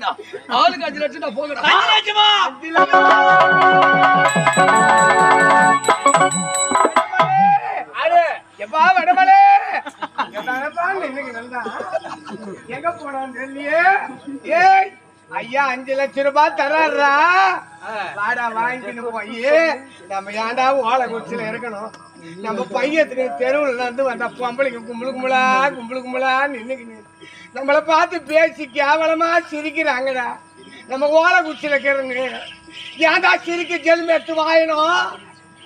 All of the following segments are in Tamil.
வாங்கிடா ஆளுக்கு அஞ்சு லட்சம் நான் போகடா. அஞ்சு லட்சமா அடே, எப்பா வடமலே? நின்னுக்கு? எங்க போனான்னு தெரியலையே? ஏய், ஐயா அஞ்சு லட்சம் ரூபாய் தர்றாருடா. வாடா வாங்கின்னு போய் நம்ம ஏன்டா ஓலை குச்சில இருக்கணும்? நம்ம பையத்துக்கு தெருவுல இருந்து வந்த பொம்பளைங்க கும்பலு கும்பலா கும்பலு கும்பலா நின்னுக்கின்னு நம்மளை பார்த்து பேசி கேவலமா சிரிக்கிறாங்கடா. நம்ம ஓலை குச்சில இருக்கிறவங்க ஏன்டா சிரிக்க ஜெல்மி எடுத்து வாயணும்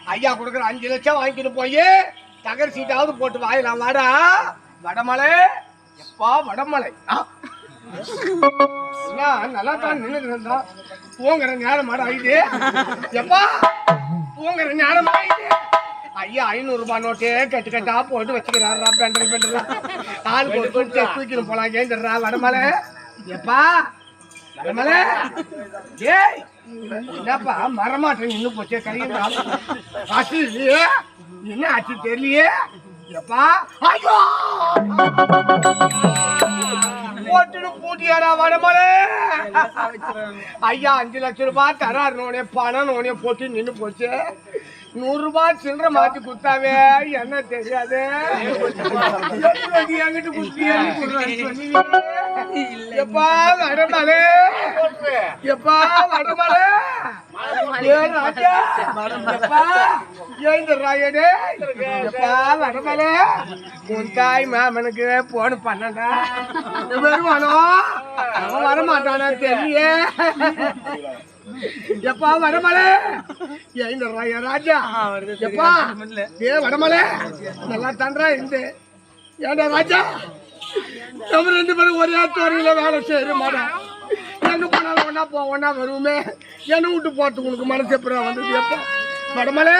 ஐயா கொடுக்குற அஞ்சு லட்சம் வாங்கிட்டு போய் தகர் சீட்டாவது போட்டு வாயலாம் வாடா வடமலை? எப்பா வடமலை? ஆ. நல்லா தான் நின்று இருந்தா. தூங்குற நேரம் ஆயிடுது எப்பா தூங்குற நேரம் ஆயிடுது ஐயா ஐநூறு ரூபாய் நோட்டு கட்டு கட்டா போட்டு வச்சுக்கிறாரா பெண்டல் பெண்டல். ஒரு தொட்டு தூக்கிட்டு போலாம் ஏந்துடுறா வடமலை. எப்பா வடமலை? ஏய் என்னப்பா மரமாட்டம் நின்னு போச்சே கையில் காசு இல்லையே என்ன ஆச்சு தெரியலையே? எப்பா ஐயோ! போட்டுட்டு பூட்டியாரா வடமலை. ஐயா அஞ்சு லட்சம் ரூபாய் தராரு நோனே பணம் நோனே போட்டு நின்னு போச்சு. நூறு ரூபாய் சில்லற மாத்தி குத்தாவே என்ன தெரியாது. என்கிட்ட எப்பா வடமலை. எப்பா வடமலை. தாய் மாமனுக்கு போன் பண்ணடா வருவானோ அவன் வரமாட்டானா தெரியல எப்பா வடமலை ஏந்த ராய ராஜா எப்பா ஏ வடமலை நல்லா தண்டா இந்த ஏண்டா ராஜா நம்ம ரெண்டு பேரும் ஒரே துறையில வேலை செய்யற மாட்டேன் ஒன்னா போ ஒன்னா வருவோமே. என்ன விட்டு போறதுக்கு உனக்கு மனசு எப்படா வந்தது? எப்பா? மடமலே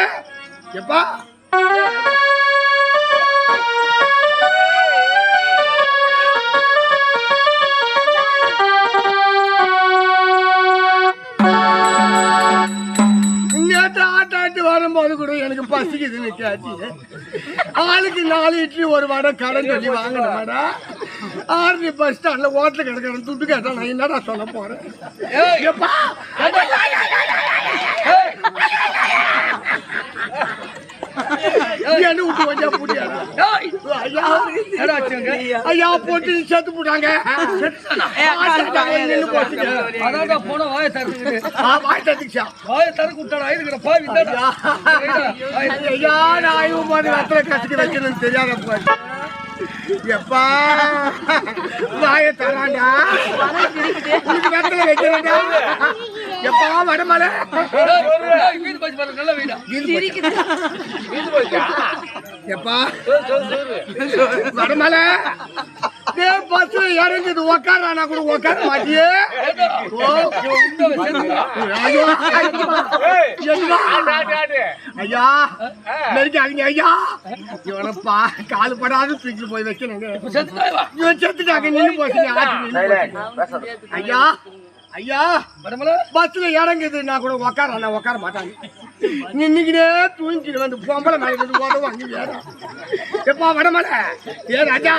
எப்பா? நேற்று ஆட்டாட்டு வரும்போது கூட எனக்கு பசிக்குதுன்னு கேட்டு ஆளுக்கு நாலு இட்லி ஒரு வடை கடன் சொல்லி வாங்கின வடை ஆர்மி பஸ் ஸ்டாண்ட்ல ஹோட்டல் கிடக்கிறேன் துட்டு கேட்டா நான் என்னடா சொல்ல போறேன் என்ன விட்டு கொஞ்சம் பூட்டியாடா ஐயா போட்டு செத்து போட்டாங்க. அதான்டா போன வாயை. ஆ, வாய் தட்டுச்சா. வாயை திறக்க விட்டாடா, இருக்கிற பாவி இந்தாடா. ஐயா நான் ஐயோ மாதிரி வெத்தலை கசிக்க வைக்கணும்னு தெரியாத போச்சு எப்பா? வாய தராண்டா உனக்கு வெத்தலை வைக்கிறேன்டா. எப்பா வடமலை. எப்பா? வடமலை? டேய் பஸ்ல இறங்குது உக்காரானா கூட உக்கார மாட்டியே. ஐயோ. நெருக்காதீங்க ஐயா. இவனப்பா கால் படாத தூக்கி போய் வைக்கணுங்க செத்துட்டாய் வா. இவன் செத்துட்டாங்க நின்று போச்சு. ஐயா ஐயா பஸ்ல இறங்குது நான் கூட உக்கார நான் உட்கார மாட்டாங்க நின்னுக்கிட்டே தூங்கிட்டு வந்து பொம்பளை மேல போதும் வாங்கி வேற எப்பா வடமலை ஏ ராஜா.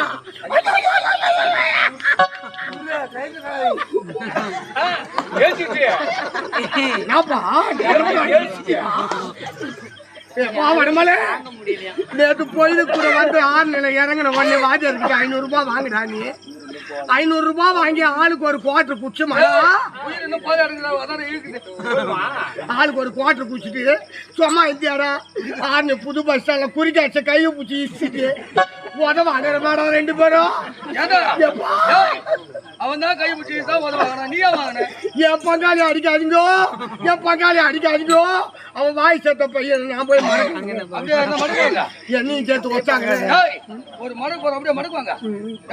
என்னப்பா? நேற்று பொழுது கூட வந்து ஆறு நிலை இறங்கின உடனே வாஜருக்கு ஐநூறுபா ரூபாய் நீ. ஐநூறு ரூபாய் வாங்கி ஆளுக்கு ஒரு குவாட்டர் இருக்குது. ஆளுக்கு ஒரு குவாட்டர் குடிச்சிட்டு சும்மா இந்தியாடா ஆறு புது பஸ் ஸ்டாண்ட்ல குறிக்காச்ச கையை பிடிச்சி இசிட்டு உதவ மேடம் ரெண்டு பேரும். கை பிடிச்சி தான் உதவ வாங்கினான். நீயா வாங்கின? என் பங்காளி அடிக்காதீங்கோ. என் பங்காளி அடிக்காதீங்கோ. அவன் வாய் செத்த பையன் நான் போய்? என்னையும் சேர்த்து வச்சாங்க ஏய், ஒரு மடக்கு போற அப்படியே மடக்குவாங்க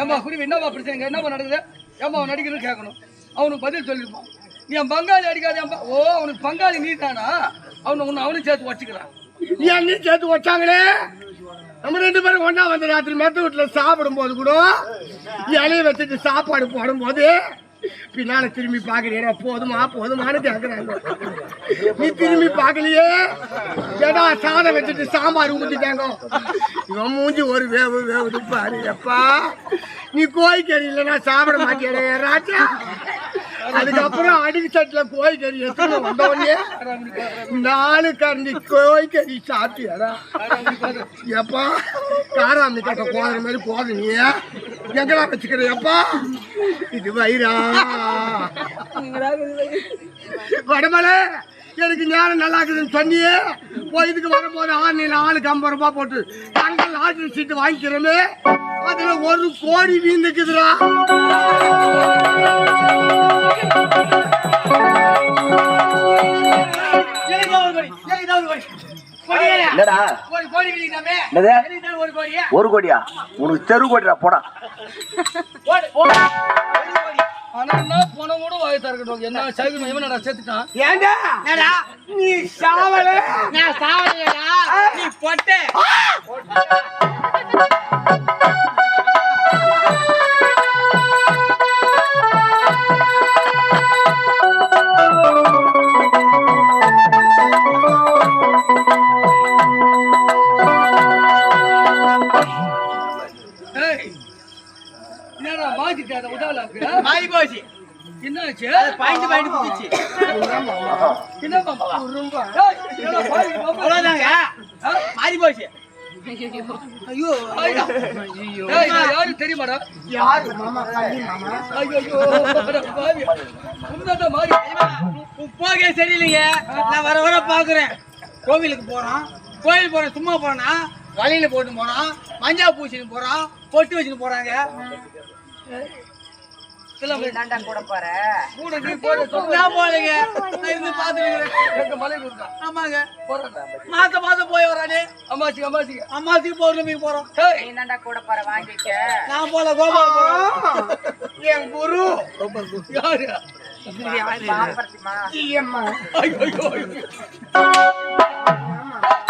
ஏம்பா குருவி என்னப்பா பிரச்சனை? என்னப்பா நடக்குது? ஏம்பா அவன் நடிக்கணும்னு கேட்கணும். அவனுக்கு பதில் சொல்லிருப்பான். நீ என் பங்காளி அடிக்காத ஓ அவனுக்கு பங்காளி நீ தானா அவனை உன்னை அவனும் சேர்த்து வச்சுக்கிறான். என்னையும் சேர்த்து வச்சாங்களே. நம்ம ரெண்டு பேரும் ஒண்ணா வந்து ராத்திரி மெத்த வீட்டுல சாப்பிடும் போது கூட இலைய வச்சுட்டு சாப்பாடு போடும்போது பின்னால திரும்பி பாக்குறீங்க போதுமா போதுமான்னு கேக்குறாங்க நீ திரும்பி பார்க்கலையே? ஏடா சாதம் வச்சுட்டு சாம்பார் ஊற்றிட்டாங்க இவன் மூஞ்சி ஒரு வேவு வேவுது பாரு எப்பா. நீ கோழிக்கறி இல்லைன்னா சாப்பிட மாட்டேன் ராஜா. அதுக்கப்புறம் அடுக்கு சட்டில கோழிக்கறி எடுத்து வந்த நாலு கரண்டி கோழிக்கறி சாப்பிட்டியாடா. எப்பா காராமணி கட்ட போகிற மாதிரி போதுங்க நீ எங்கடா வச்சுக்கிற எப்பா இது வயிறா. வடமலை எனக்கு ஞானம் நல்லா இருக்குதுன்னு சொன்னியே. போய் இதுக்கு வரும்போது ஆன்லைன் ஆளுக்கு ஐம்பது ரூபாய் போட்டு தங்கள் லாட்ரி சீட்டு வாங்கிக்கிறோமே. அதுல ஒரு கோடி கோடியா. ஒரு கோடியா? உனக்கு தெரு கோடிடா போடா. ஆனா பணம் கூட வாய் திறக்கட்டும் என்ன சைக்கிள் இவன் நான் செத்துட்டான் ஏண்டா? என்னடா? நீ சாவல? நான் சாவலையா நீ பொட்ட. என்னாச்சு பாயிண்ட் பாயிண்ட் என்ன அவ்வளவுதாங்க. மாறி போச்சு. ஐயோ ஐயா. யாரு தெரியுமாடா யாரு மாமா மாமா ஐயோ ஐயோ. மாறி போக சரியில்லைங்க. நான் வர வர பாக்குறேன். கோவிலுக்கு போறோம் கோயில் போறேன் சும்மா போனா வலையில போட்டு போறான். மஞ்சா பூச்சின்னு போறான். பொட்டு வச்சுன்னு போறாங்க. இதெல்லாம் கூட நீ போட சொல்ல நான் போறேங்க? நான் இருந்து எங்க ஆமாங்க. போறேன்டா. மாசம் மாசம் போய் வரானே அம்மாச்சி அம்மாச்சி அம்மாசிக்கு பௌர்ணமிக்கு போறோம். ஏய். நான் போல கோபால் போறோம் என் குரு. யாரு? ஐயம்மா ஐயோ ஐயோ ஐயோ. நீ ஏன்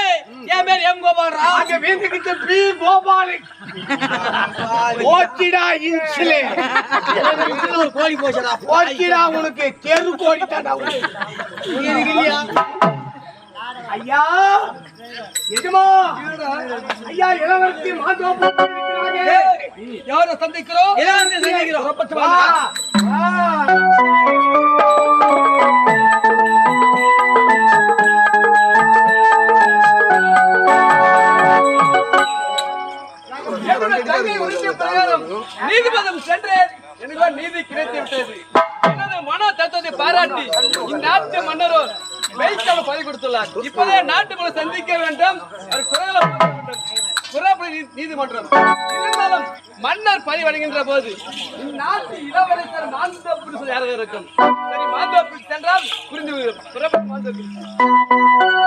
பேர் எம் கோபால்ரா அங்க வீழ்ந்துகிட்டு பி கோபாலு. ஓட்டிடா இன்சுலு. ஒரு கோழி போச்சடா ஓட்டிடா உனக்கு தெரு கோடி தாண்டா இல்லையா? ஐயா எஜமா ஐயா இளவரசி மாதோப்பு இருக்கிறாங்க. யாரை சந்திக்கிறோம் சந்திக்கிறோம். எல்லாம் நீதி கிடைத்து விட்டது. எனது மன தத்துவத்தை பாராட்டி இந்நாட்டு மன்னரோ வெயிக்கால பதவி கொடுத்துள்ளார் இப்போதே நாட்டு மன்னர் சந்திக்க வேண்டும். அவர் குரலை குரப்படி நீதிமன்றம். இருந்தாலும் மன்னர் பணி வழங்குகின்ற போது இந்நாட்டு இளவரசர் மாந்தோப்பு சொல்லி யாராக இருக்கும். சரி மாந்தோப்பு சென்றால் புரிந்து விடும் புறப்பட்டு மாந்தோப்பு